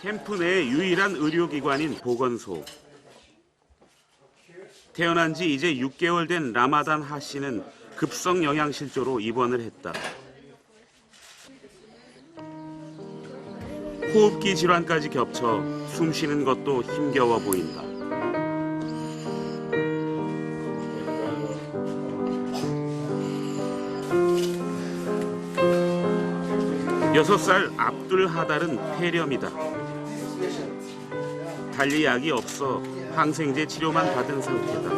캠프 내 유일한 의료기관인 보건소. 태어난 지 이제 6개월 된 라마단 하 씨는 급성 영양실조로 입원을 했다. 호흡기 질환까지 겹쳐 숨 쉬는 것도 힘겨워 보인다. 여섯 살 압둘 하달은 폐렴이다. 달리 약이 없어 항생제 치료만 받은 상태다.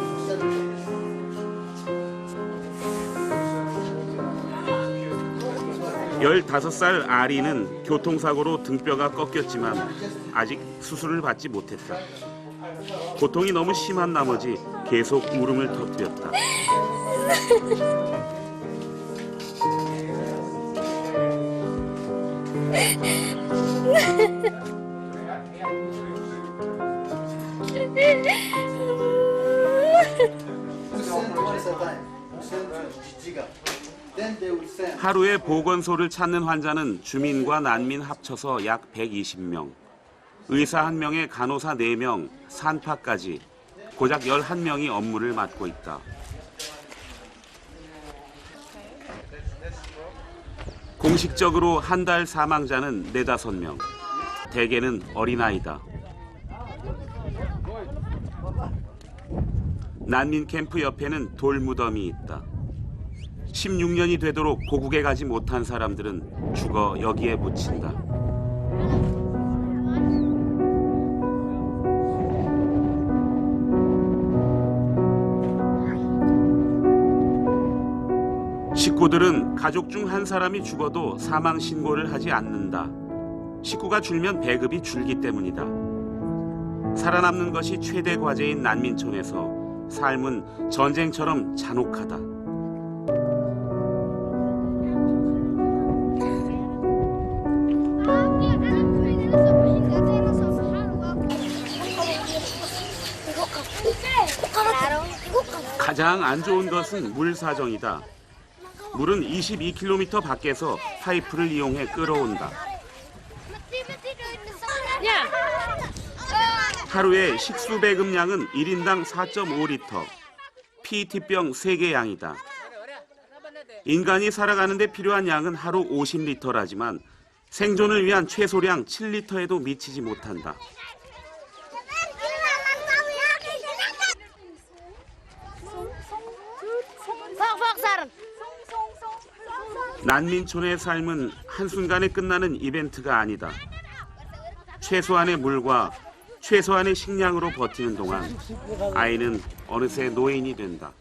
15살 아리는 교통사고로 등뼈가 꺾였지만 아직 수술을 받지 못했다. 고통이 너무 심한 나머지 계속 울음을 터뜨렸다. 하루에 보건소를 찾는 환자는 주민과 난민 합쳐서 약 120명. 의사 1명에 간호사 4명, 산파까지 고작 11명이 업무를 맡고 있다. 공식적으로 한 달 사망자는 4, 5명. 대개는 어린아이다. 난민 캠프 옆에는 돌무덤이 있다. 16년이 되도록 고국에 가지 못한 사람들은 죽어 여기에 묻힌다. 식구들은 가족 중 한 사람이 죽어도 사망 신고를 하지 않는다. 식구가 줄면 배급이 줄기 때문이다. 살아남는 것이 최대 과제인 난민촌에서 삶은 전쟁처럼 잔혹하다. 가장 안 좋은 것은 물 사정이다. 물은 22km 밖에서 파이프를 이용해 끌어온다. 하루에 식수 배급량은 1인당 4.5리터. PET병 3개 양이다. 인간이 살아가는 데 필요한 양은 하루 50리터라지만 생존을 위한 최소량 7리터에도 미치지 못한다. 난민촌의 삶은 한순간에 끝나는 이벤트가 아니다. 최소한의 물과 최소한의 식량으로 버티는 동안 아이는 어느새 노인이 된다.